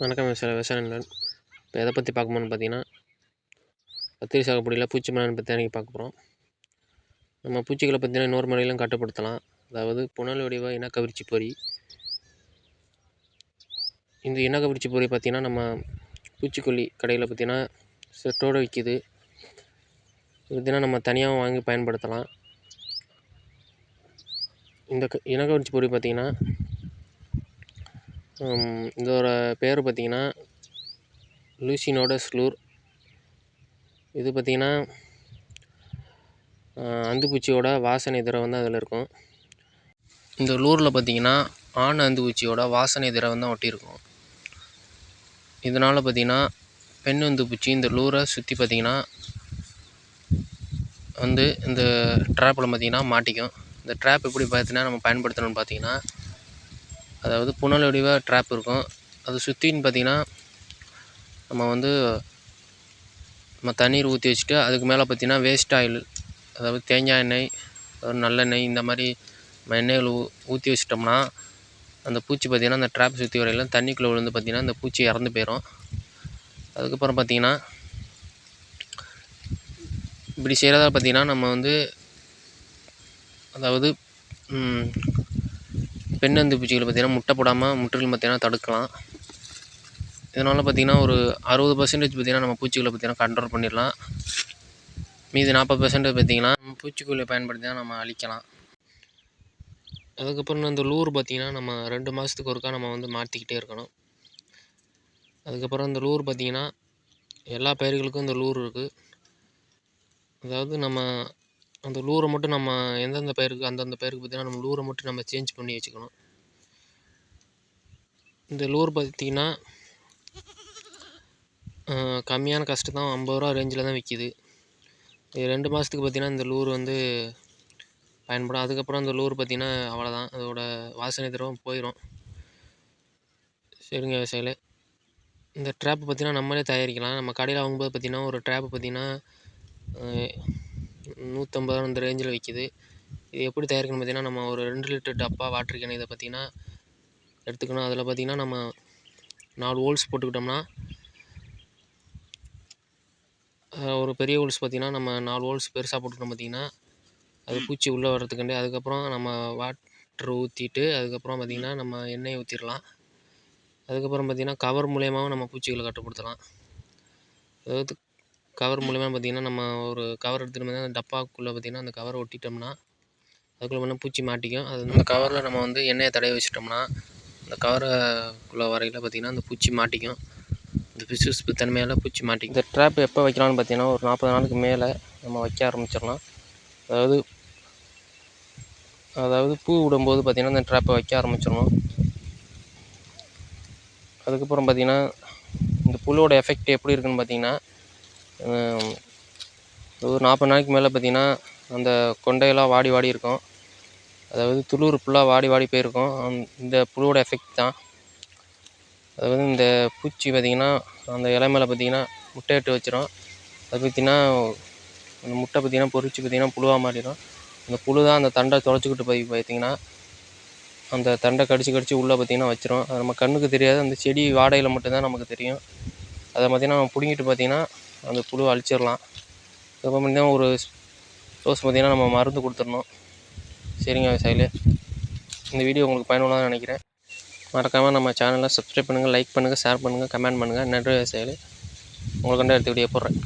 வணக்கம் சில விவசாய நண்பன். இப்போ எதை பற்றி பார்க்கணும்னு பார்த்தீங்கன்னா கத்திரி சாகுபடியில் பூச்சி மேலாண்மை பற்றி அன்றைக்கி பார்க்க போகிறோம் நம்ம பூச்சிகளை பார்த்தீங்கன்னா இன்னொரு முறையிலும் கட்டுப்படுத்தலாம். அதாவது புனல் வடிவ இனக்கவர்ச்சி பொறி. இந்த இனக்கவர்ச்சி பொறி பார்த்திங்கன்னா நம்ம பூச்சிக்கொல்லி கடையில் பார்த்திங்கன்னா செட்டோடு விற்கிது பார்த்திங்கன்னா நம்ம தனியாகவும் வாங்கி பயன்படுத்தலாம். இந்த க பொறி பார்த்திங்கன்னா இதோட பேர் பார்த்திங்கன்னா லூசினோட ஸ்லூர். இது பார்த்திங்கன்னா அந்துப்பூச்சியோட வாசனை திரவம் தான் அதில் இருக்கும். இந்த லூரில் பார்த்திங்கன்னா ஆண் அந்துப்பூச்சியோட வாசனை திரவம் தான் ஒட்டியிருக்கும் இதனால் பார்த்திங்கன்னா பெண் அந்துப்பூச்சி இந்த லூரை சுற்றி பார்த்திங்கன்னா வந்து இந்த ட்ராப்பில் பார்த்திங்கன்னா மாட்டிக்கும். இந்த ட்ராப் எப்படி பார்த்தீங்கன்னா நம்ம பயன்படுத்தணும்னு பார்த்தீங்கன்னா அதாவது புனல் வடிவ ட்ராப் இருக்கும். அது சுற்றின்னு பார்த்திங்கன்னா நம்ம வந்து நம்ம தண்ணீர் ஊற்றி வச்சுட்டு அதுக்கு மேலே பார்த்திங்கன்னா வேஸ்ட் ஆயில் அதாவது தேங்காய் எண்ணெய் அதாவது நல்லெண்ணெய் இந்த மாதிரி நம்ம எண்ணெய்கள் ஊ ஊற்றி வச்சிட்டோம்னா அந்த பூச்சி பார்த்திங்கன்னா அந்த ட்ராப் சுற்றி வரையிலும் தண்ணிக்குள்ளே விழுந்து பார்த்திங்கன்னா அந்த பூச்சி இறந்து போயிடும் அதுக்கப்புறம் பார்த்திங்கன்னா இப்படி செய்கிறதா பார்த்திங்கன்னா நம்ம வந்து அதாவது பெண்ணந்து பூச்சிகளை பார்த்திங்கன்னா முட்டை போடாமல் முற்றிலும் பார்த்திங்கன்னா தடுக்கலாம். இதனால் பார்த்திங்கன்னா ஒரு அறுபது பர்சன்டேஜ் பார்த்திங்கன்னா நம்ம பூச்சிகளை பார்த்திங்கன்னா கண்ட்ரோல் பண்ணிடலாம். மீதி நாற்பது பர்சன்டேஜ் பார்த்திங்கன்னா நம்ம பூச்சிக்கொல்லியை பயன்படுத்தி தான் நம்ம அழிக்கலாம். அதுக்கப்புறம் இந்த லூர் பார்த்திங்கன்னா நம்ம ரெண்டு மாதத்துக்கு ஒருக்கா நம்ம வந்து மாற்றிக்கிட்டே இருக்கணும். அதுக்கப்புறம் இந்த லூர் பார்த்திங்கன்னா எல்லா பயிர்களுக்கும் இந்த லூர் இருக்குது அதாவது நம்ம அந்த லூரை மட்டும் நம்ம எந்தெந்த பயிருக்கு அந்தந்த பயிருக்கு பார்த்திங்கன்னா நம்ம லூரை மட்டும் நம்ம சேஞ்ச் பண்ணி வச்சுக்கணும். இந்த லூர் பார்த்திங்கன்னா கம்மியான கஷ்டம் தான் ஐம்பது ரூபா ரேஞ்சில் தான் விற்கிது ரெண்டு மாதத்துக்கு பார்த்திங்கன்னா இந்த லூர் வந்து பயன்படும். அதுக்கப்புறம் அந்த லூர் பார்த்திங்கன்னா அவ்வளோதான் அதோட வாசனை திரவம் போயிடும் சரிங்க விவசாயிகளே. இந்த ட்ராப்பு பார்த்திங்கன்னா நம்மளே தயாரிக்கலாம். நம்ம கடையில் வாங்கும்போது பார்த்திங்கன்னா ஒரு ட்ராப்பு பார்த்திங்கன்னா நூற்றம்பது அந்த ரேஞ்சில் விற்கிது இது எப்படி தயாரிக்கணும் பார்த்திங்கன்னா நம்ம ஒரு ரெண்டு லிட்டர் டப்பா வாட்ரு கேன் இதை பார்த்திங்கன்னா எடுத்துக்கணும். அதில் பார்த்திங்கன்னா நம்ம நாலு ஹோல்ஸ் போட்டுக்கிட்டோம்னா ஒரு பெரிய ஹோல்ஸ் பார்த்திங்கன்னா நம்ம நாலு ஹோல்ஸ் பெருசாக போட்டுக்கிட்டோம் பார்த்திங்கன்னா அது பூச்சி உள்ளே வர்றதுக்காண்டி அதுக்கப்புறம் நம்ம வாட்ரு ஊற்றிட்டு அதுக்கப்புறம் பார்த்திங்கன்னா நம்ம எண்ணெயை ஊற்றிடலாம் அதுக்கப்புறம் பார்த்திங்கன்னா கவர் மூலயமாவும் நம்ம பூச்சிகளை கட்டுப்படுத்தலாம். அதாவது கவர் மூலியமாக பார்த்திங்கன்னா நம்ம ஒரு கவர் எடுத்துகிட்டு வந்து அந்த டப்பாக்குள்ளே பார்த்திங்கன்னா அந்த கவரை ஒட்டிட்டோம்னா அதுக்குள்ளே வந்து பூச்சி மாட்டிக்கும். அது அந்த கவரில் நம்ம வந்து எண்ணெயை தடவி வச்சிட்டோம்னா அந்த கவரைக்குள்ளே வரையில் பார்த்திங்கன்னா அந்த பூச்சி மாட்டிக்கும். இந்த பிசுஸ் தன்மையால் பூச்சி மாட்டிக்கும். இந்த ட்ராப் எப்போ வைக்கலாம்னு பார்த்தீங்கன்னா ஒரு நாற்பது நாளுக்கு மேலே நம்ம வைக்க ஆரம்பிச்சிடலாம். அதாவது அதாவது பூ விடும்போது பார்த்திங்கன்னா அந்த ட்ராப்பை வைக்க ஆரம்பிச்சிடணும். அதுக்கப்புறம் பார்த்திங்கன்னா இந்த புல்லோட எஃபெக்ட் எப்படி இருக்குன்னு பார்த்தீங்கன்னா ஒரு நாற்பது நாளைக்கு மேலே பார்த்திங்கன்னா அந்த கொண்டையெல்லாம் வாடி வாடி இருக்கும். அதாவது துளிர் ஃபுல்லாக வாடி வாடி போயிருக்கும். இந்த புழுவோட எஃபெக்ட் தான். அதாவது இந்த பூச்சி பார்த்திங்கன்னா அந்த இலை மேலே பார்த்திங்கன்னா முட்டையிட்டு வச்சிடும் அது பார்த்திங்கன்னா அந்த முட்டை பார்த்திங்கன்னா பொறிச்சு பார்த்திங்கன்னா புழுவாக மாறிடும். அந்த புழு தான் அந்த தண்டை தொலைச்சிக்கிட்டு போய் பார்த்திங்கன்னா அந்த தண்டை கடிச்சு கடிச்சு உள்ளே பார்த்திங்கன்னா வச்சிரும். அது நம்ம கண்ணுக்கு தெரியாது. அந்த செடி வாடையில் மட்டும்தான் நமக்கு தெரியும். அதை பார்த்திங்கன்னா நம்ம பிடுங்கிட்டு பார்த்திங்கன்னா அந்த புழு அழிச்சிடலாம். அதுக்கப்புறம் பார்த்திங்கன்னா ஒரு டோஸ் பார்த்திங்கன்னா நம்ம மருந்து கொடுத்துடணும். சரிங்க விவசாயிகளே. இந்த வீடியோ உங்களுக்கு பயனுள்ளதாக நினைக்கிறேன். மறக்காமல் நம்ம சேனலை சப்ஸ்கிரைப் பண்ணுங்கள் லைக் பண்ணுங்கள் ஷேர் பண்ணுங்கள் கமெண்ட் பண்ணுங்கள் நன்றி விவசாயிகளே. உங்களுக்கு எடுத்து வீடியோ போடுறேன்.